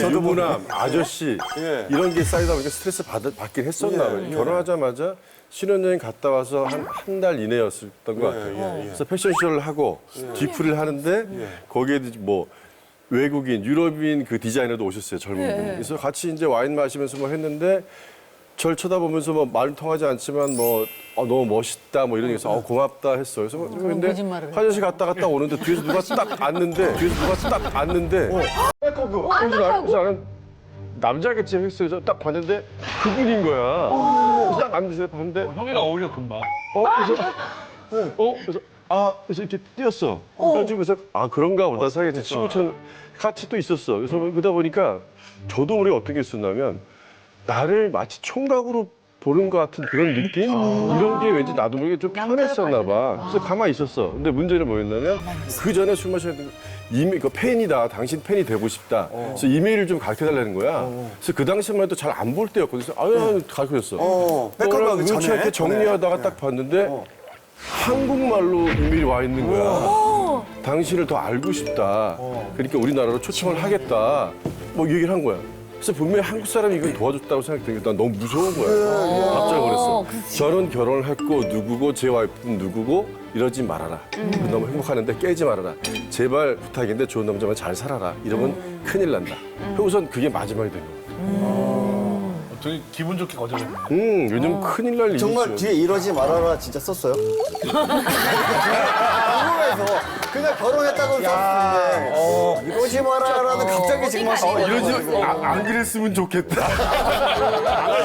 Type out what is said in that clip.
그 유부남, 아저씨 예. 이런 게 쌓이다 보니까 스트레스 받, 받긴 했었나 봐요. 결혼하자마자 신혼여행 갔다 와서 한 한 달 이내였었던 것 같아요. 그래서 패션쇼를 하고 뒤풀이를 하는데 거기에 뭐 외국인, 유럽인 그 디자이너도 오셨어요, 젊은 분. 그래서 같이 이제 와인 마시면서 뭐 했는데 절 쳐다보면서 뭐 말은 통하지 않지만 뭐 어, 너무 멋있다 뭐 이런 얘기해서 어, 고맙다 했어요. 그래서 근데 거짓말을 해. 화장실 갔다 갔다 오는데 뒤에서 누가 딱 앉는데 뒤에서 누가 딱 앉는데 그 그래서 나는 그래서 나는 남자겠지 했어요. 그래서 딱 봤는데 그분인 거야. 그래서 딱 앉으세요 봤는데 형이랑 어울려 금방. 어 그래서 어 그래서 아 그래서 이렇게 뛰었어. 그래서 아 그런가 보다 사이에 친구처럼 같이 또 있었어. 그래서 그러다 보니까 저도 우리 어떤 게 있었냐면 나를 마치 총각으로 보는 것 같은 그런 느낌? 이런 게 왠지 나도 모르게 좀 편했었나 봐. 그래서 가만히 있었어. 근데 문제는 뭐였냐면 그 전에 술 마셨는데 이메일, 그 팬이다. 당신 팬이 되고 싶다. 그래서 이메일을 좀 가르쳐 달라는 거야. 그래서 그 당시만 해도 잘 안 볼 때였거든. 그래서 아유, 가르쳐 줬어. 어, 너랑 가기 전에? 않게 정리하다가 딱 봤는데 한국말로 이메일이 와 있는 거야. 당신을 더 알고 싶다. 그러니까 우리나라로 초청을 하겠다. 뭐 얘기를 한 거야. 그래서 분명히 한국 사람이 이걸 도와줬다고 생각되니까 난 너무 무서운 거야. 깜짝 놀랐어. 저는 결혼을 했고 누구고 제 와이프는 누구고 이러지 말아라. 너무 행복하는데 깨지 말아라. 제발 부탁인데 좋은 남자만 잘 살아라. 이러면 큰일 난다. 우선 그게 마지막이 된 거야. 되게 기분 좋게 거절했네. 음, 요즘 큰일 날 일이죠. 정말 뒤에 이러지 말아라 진짜 썼어요? 궁금해서 그냥 결혼했다고 썼는데 이러지 말아라는 갑자기 지금 하신 어, 거예요. 이러지 아, 안 그랬으면 좋겠다.